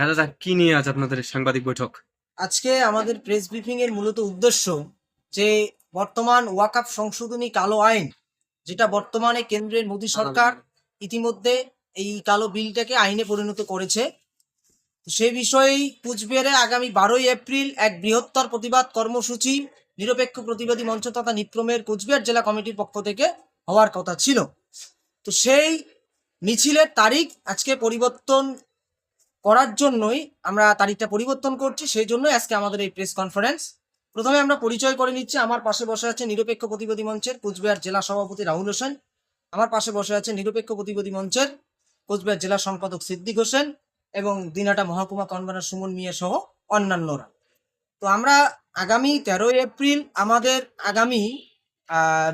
হ্যাঁ দাদা কি নিয়ে আজ আপনাদের সাংবাদিক বৈঠক? আজকে আমাদের প্রেস ব্রিফিং এর মূলত উদ্দেশ্য যে বর্তমান ওয়াকআপ সংশোধনী কালো আইন যেটা বর্তমানে কেন্দ্রের মোদী সরকার ইতিমধ্যে এই কালো বিলটাকে আইনে পরিণত করেছে। সে বিষয়েই কুচবিহারে আগামী বারোই এপ্রিল এক বৃহত্তর প্রতিবাদ কর্মসূচি নিরপেক্ষ প্রতিবাদী মঞ্চ তথা নিপ্রমের কুচবিহার জেলা কমিটির পক্ষ থেকে হওয়ার কথা ছিল। তো সেই মিছিলের তারিখ আজকে পরিবর্তন করার জন্যই আমরা তারিখটা পরিবর্তন করছি, সেই জন্যই আজকে আমাদের এই প্রেস কনফারেন্স প্রথমে আমরা পরিচয় করে নিচ্ছি, আমার পাশে বসে আছে নিরপেক্ষ প্রতিবাদী মঞ্চের কোচবিহার জেলা সভাপতি রাহুল হোসেন। আমার পাশে বসে আছে নিরপেক্ষ প্রতিবাদী মঞ্চের কোচবিহার জেলা সম্পাদক সিদ্দিক হোসেন এবং দিনাটা মহকুমা কনভেনার সুমন মিয়া সহ অন্যান্যরা। তো আমরা আগামী তেরোই এপ্রিল আমাদের আগামী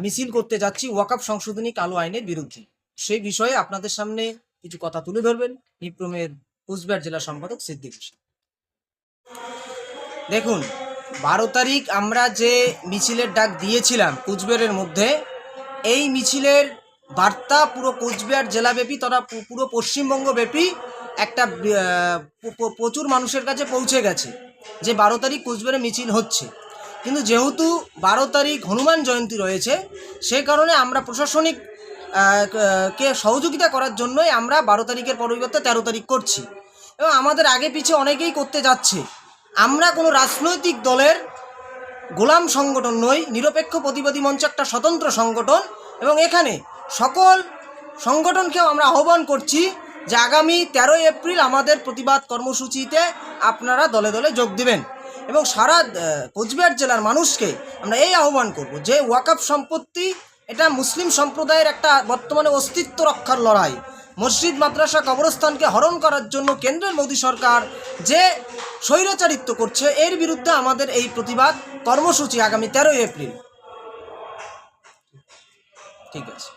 মিছিল করতে যাচ্ছি ওয়াকআপ সংশোধনী কালো আইনের বিরুদ্ধে। সেই বিষয়ে আপনাদের সামনে কিছু কথা তুলে ধরবেন। নিপ্রমের কুচবিহার জেলা সম্পাদক সিদ্দিক দেখুন, বারো তারিখ আমরা যে মিছিলের ডাক দিয়েছিলাম কুচবিহারের মধ্যে, এই মিছিলের বার্তা পুরো কুচবিহার জেলাব্যাপী তথা পুরো পশ্চিমবঙ্গব্যাপী একটা প্রচুর মানুষের কাছে পৌঁছে গেছে যে বারো তারিখ কুচবিহারে মিছিল হচ্ছে। কিন্তু যেহেতু বারো তারিখ হনুমান জয়ন্তী রয়েছে সেই কারণে আমরা প্রশাসনিক কে, সহযোগিতা করার জন্যই আমরা বারো তারিখের পরিবর্তে তেরো তারিখ করছি। এবং আমাদের আগে পিছে অনেকেই করতে যাচ্ছে। আমরা কোনো রাজনৈতিক দলের গোলাম সংগঠন নই, নিরপেক্ষ প্রতিবাদী মঞ্চ একটা স্বতন্ত্র সংগঠন এবং এখানে সকল সংগঠনকেও আমরা আহ্বান করছি যে আগামী তেরোই এপ্রিল আমাদের প্রতিবাদ কর্মসূচিতে আপনারা দলে দলে যোগ দিবেন এবং সারা কোচবিহার জেলার মানুষকে আমরা এই আহ্বান করব যে ওয়াকআপ সম্পত্তি, এটা মুসলিম সম্প্রদায়ের একটা বর্তমানে অস্তিত্ব রক্ষার লড়াই। মসজিদ, মাদ্রাসা, কবরস্থানকে হরণ করার জন্য কেন্দ্রের মোদী সরকার যে স্বৈরাচারিত্ব করছে, এর বিরুদ্ধে আমাদের এই প্রতিবাদ কর্মসূচি আগামী তেরোই এপ্রিল। ঠিক আছে।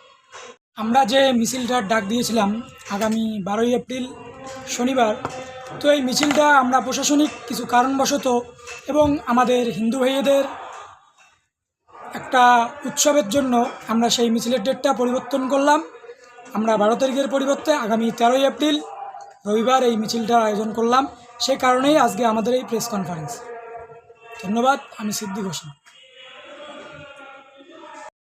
আমরা যে মিছিলটার ডাক দিয়েছিলাম আগামী বারোই এপ্রিল, শনিবার, তো এই মিছিলটা আমরা প্রশাসনিক কিছু কারণবশত এবং আমাদের হিন্দু ভাইয়েদের একটা উৎসবের জন্য আমরা সেই মিছিলের ডেটটা পরিবর্তন করলাম। আমরা বারো তারিখের পরিবর্তে আগামী তেরোই এপ্রিল রবিবার এই মিছিলটার আয়োজন করলাম। সে কারণেই আজকে আমাদের এই প্রেস কনফারেন্স। ধন্যবাদ, আমি সিদ্দিক হোসেন।